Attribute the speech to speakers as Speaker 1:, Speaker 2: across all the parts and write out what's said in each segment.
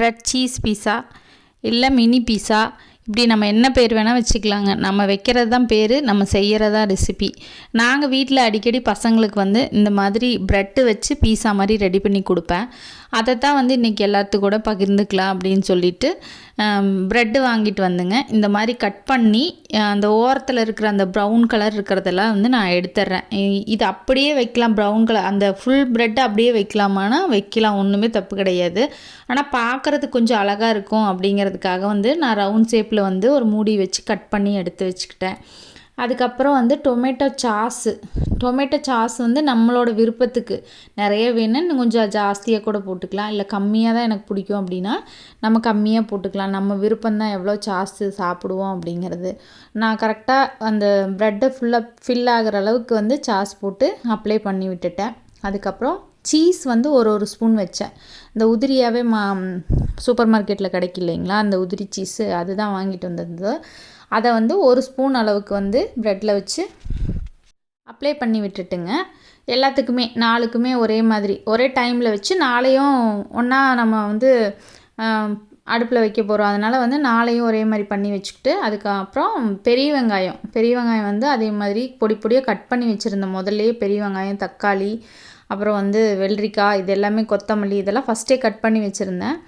Speaker 1: Bread cheese pizza இல்லை mini பீஸா இப்படி நம்ம என்ன பேர் வேணால் வச்சுக்கலாங்க. நம்ம வைக்கிறது தான் பேர் நம்ம செய்கிறதா ரெசிபி நாங்கள் வீட்டில் அடிக்கடி பசங்களுக்கு வந்து இந்த மாதிரி ப்ரெட்டு வச்சு பீஸா மாதிரி ரெடி பண்ணி கொடுப்பேன். அதை தான் வந்து இன்றைக்கி எல்லாத்துக்கும் கூட பகிர்ந்துக்கலாம் அப்படின்னு சொல்லிட்டு ப்ரெட்டு வாங்கிட்டு வந்துங்க. இந்த மாதிரி கட் பண்ணி அந்த ஓரத்தில் இருக்கிற அந்த ப்ரௌன் கலர் இருக்கிறதெல்லாம் வந்து நான் எடுத்துட்றேன் இது அப்படியே வைக்கலாம் ப்ரௌன் கலர் அந்த ஃபுல் ப்ரெட்டை அப்படியே வைக்கலாமானா வைக்கலாம். ஒன்றுமே தப்பு கிடையாது. ஆனால் பார்க்குறதுக்கு கொஞ்சம் அழகாக இருக்கும் அப்படிங்கிறதுக்காக வந்து நான் ரவுண்ட் ஷேப்பில் வந்து ஒரு மூடி வச்சு கட் பண்ணி எடுத்து வச்சுக்கிட்டேன். அதுக்கப்புறம் வந்து டொமேட்டோ சாஸு. டொமேட்டோ சாஸ் வந்து நம்மளோட விருப்பத்துக்கு. நிறைய வேணும்னு கொஞ்சம் ஜாஸ்தியாக கூட போட்டுக்கலாம். இல்லை கம்மியாக தான் எனக்கு பிடிக்கும் அப்படின்னா நம்ம கம்மியாக போட்டுக்கலாம். நம்ம விருப்பம்தான் எவ்வளோ சாஸ் சாப்பிடுவோம் அப்படிங்கிறது. நான் கரெக்டாக அந்த ப்ரெட்டை ஃபுல்லாக ஃபில் ஆகிற அளவுக்கு வந்து சாஸ் போட்டு அப்ளை பண்ணி விட்டுட்டேன். அதுக்கப்புறம் சீஸ் வந்து ஒரு ஒரு ஸ்பூன் வச்சேன். இந்த உதிரியாகவே மா சூப்பர் மார்க்கெட்டில் கிடைக்கும் இல்லைங்களா? அந்த உதிரி சீஸு அதுதான் வாங்கிட்டு வந்திருந்தது. அதை வந்து ஒரு ஸ்பூன் அளவுக்கு வந்து ப்ரெட்டில் வச்சு அப்ளை பண்ணி விட்டுட்டுங்க. எல்லாத்துக்குமே நாளுக்குமே ஒரே மாதிரி. ஒரே டைமில் வச்சு நாளையும் ஒன்றா நம்ம வந்து அடுப்பில் வைக்க போகிறோம் அதனால் வந்து நாளையும் ஒரே மாதிரி பண்ணி வச்சுக்கிட்டு அதுக்கப்புறம் பெரிய வெங்காயம். பெரிய வெங்காயம் வந்து அதே மாதிரி பொடி பொடியாக கட் பண்ணி வச்சுருந்தேன் முதல்லையே பெரிய வெங்காயம் தக்காளி அப்புறம் வந்து வெள்ளரிக்காய் இது எல்லாமே கொத்தமல்லி இதெல்லாம் ஃபஸ்ட்டே கட் பண்ணி வச்சுருந்தேன்.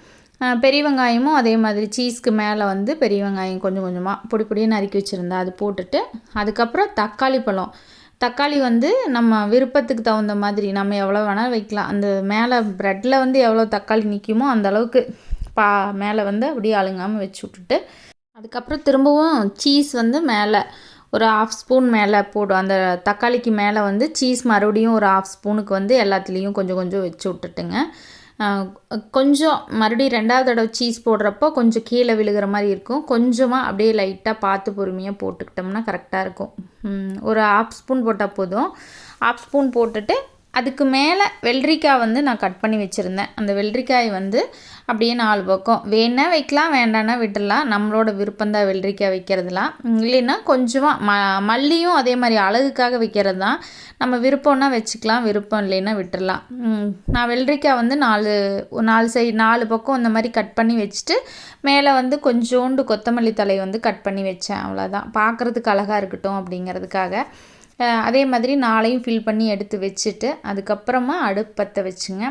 Speaker 1: பெரிய வெங்காயமும் அதே மாதிரி சீஸ்க்கு மேலே வந்து பெரிய வெங்காயம் கொஞ்சம் கொஞ்சமாக பொடி பொடியாக நறுக்கி வச்சுருந்தேன் அது போட்டுட்டு அதுக்கப்புறம் தக்காளி பழம். தக்காளி வந்து நம்ம விருப்பத்துக்கு தகுந்த மாதிரி நம்ம எவ்வளோ வேணாலும் வைக்கலாம். அந்த மேலே ப்ரெட்டில் வந்து எவ்வளோ தக்காளி நிற்குமோ அந்த அளவுக்கு பா மேலே வந்து அப்படியே அழுங்காமல் வச்சு விட்டுட்டு அதுக்கப்புறம் திரும்பவும் சீஸ் வந்து மேலே ஒரு ஆஃப் ஸ்பூன் மேலே போடும் அந்த தக்காளிக்கு மேலே வந்து சீஸ் மறுபடியும் ஒரு ஆஃப் ஸ்பூனுக்கு வந்து எல்லாத்துலேயும் கொஞ்சம் கொஞ்சம் வச்சு விட்டுட்டுங்க. கொஞ்சம் மறுபடியும் ரெண்டாவது தடவை சீஸ் போடுறப்போ கொஞ்சம் கீழே விழுகிற மாதிரி இருக்கும். கொஞ்சமாக அப்படியே லைட்டாக பார்த்து பொறுமையாக போட்டுக்கிட்டோம்னா கரெக்டாக இருக்கும். ஒரு ஆஃப் ஸ்பூன் போட்டால் போதும். ஆஃப் ஸ்பூன் போட்டுட்டு அதுக்கு மேலே வெள்ளரிக்காய் வந்து நான் கட் பண்ணி வச்சுருந்தேன். அந்த வெள்ளரிக்காய் வந்து அப்படியே நாலு பக்கம். வேணா வைக்கலாம் வேண்டானா விட்டுடலாம். நம்மளோட விருப்பம் வெள்ளரிக்காய் வைக்கிறதுலாம். இல்லைன்னா கொஞ்சமாக ம மல்லியும் அதே மாதிரி அழகுக்காக வைக்கிறது தான் நம்ம விருப்பம்னா வச்சுக்கலாம் விருப்பம் இல்லைன்னா விட்டுடலாம். நான் வெள்ளரிக்காய் வந்து நாலு நாலு சைடு நாலு பக்கம் இந்த மாதிரி கட் பண்ணி வச்சுட்டு மேலே வந்து கொஞ்சோண்டு கொத்தமல்லி தலை வந்து கட் பண்ணி வச்சேன். அவ்வளோதான் பார்க்குறதுக்கு அழகாக இருக்கட்டும் அப்படிங்கிறதுக்காக. அதே மாதிரி நாளையும் ஃபில் பண்ணி எடுத்து வச்சுட்டு அதுக்கப்புறமா அடுப்பத்தை வச்சுங்க.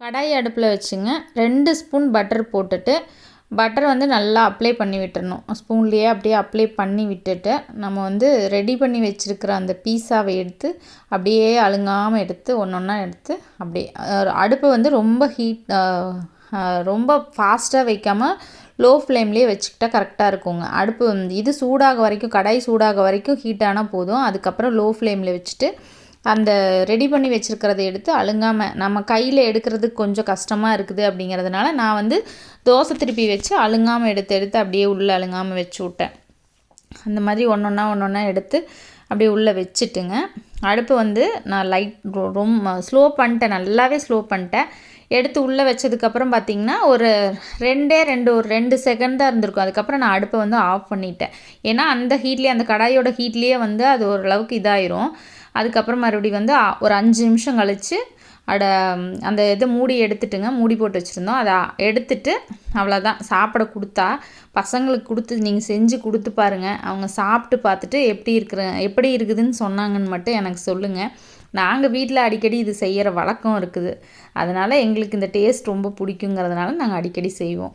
Speaker 1: கடாய் அடுப்பில் வச்சுங்க. ரெண்டு ஸ்பூன் பட்டர் போட்டுட்டு பட்டர் வந்து நல்லா அப்ளை பண்ணி விட்டுறணும். ஸ்பூன்லேயே அப்படியே அப்ளை பண்ணி விட்டுட்டு நம்ம வந்து ரெடி பண்ணி வச்சுருக்கிற அந்த பீஸாவை எடுத்து அப்படியே அழுங்காமல் எடுத்து ஒன்று ஒன்றா எடுத்து அப்படியே அடுப்பை வந்து ரொம்ப ஹீட் ரொம்ப ஃபாஸ்ட்டாக வைக்காமல் லோ ஃப்ளேம்லேயே வச்சுக்கிட்டா கரெக்டாக இருக்குங்க. அடுப்பு இது சூடாக வரைக்கும் கடாய் சூடாக வரைக்கும் ஹீட் ஆனால் போதும். அதுக்கப்புறம் லோ ஃப்ளேமில் வச்சுட்டு அந்த ரெடி பண்ணி வச்சுருக்கிறத எடுத்து அழுங்காமல் நம்ம கையில் எடுக்கிறதுக்கு கொஞ்சம் கஷ்டமாக இருக்குது அப்படிங்கிறதுனால நான் வந்து தோசை திருப்பி வச்சு அழுங்காமல் எடுத்து எடுத்து அப்படியே உள்ளே அழுங்காமல் வச்சு விட்டேன். அந்த மாதிரி ஒன்று ஒன்றா ஒன்று ஒன்றா எடுத்து அப்படியே உள்ளே வச்சுட்டுங்க. அடுப்பு வந்து நான் லைட் ரொம்ப ஸ்லோ பண்ணிட்டேன். நல்லாவே ஸ்லோ பண்ணிட்டேன். எடுத்து உள்ளே வச்சதுக்கப்புறம் பார்த்திங்கன்னா ஒரு ரெண்டே ரெண்டு ஒரு ரெண்டு செகண்ட் தான் இருந்திருக்கும். அதுக்கப்புறம் நான் அடுப்பை வந்து ஆஃப் பண்ணிட்டேன். ஏன்னா அந்த ஹீட்லேயே அந்த கடாயோட ஹீட்லேயே வந்து அது ஓரளவுக்கு இதாயிரும். அதுக்கப்புறம் மறுபடியும் வந்து ஒரு அஞ்சு நிமிஷம் கழித்து அட அந்த இதை மூடி எடுத்துட்டுங்க மூடி போட்டு வச்சுருந்தோம். அதை எடுத்துட்டு அவ்வளோதான் சாப்பிட கொடுத்தா பசங்களுக்கு கொடுத்து நீங்கள் செஞ்சு கொடுத்து பாருங்கள் அவங்க சாப்பிட்டு பார்த்துட்டு எப்படி இருக்கிற எப்படி இருக்குதுன்னு சொன்னாங்கன்னு மட்டும் எனக்கு சொல்லுங்கள் நாங்கள் வீட்டில் அடிக்கடி இது செய்கிற வழக்கம் இருக்குது. அதனால் எங்களுக்கு இந்த டேஸ்ட் ரொம்ப பிடிக்குங்கிறதுனால நாங்கள் அடிக்கடி செய்வோம்.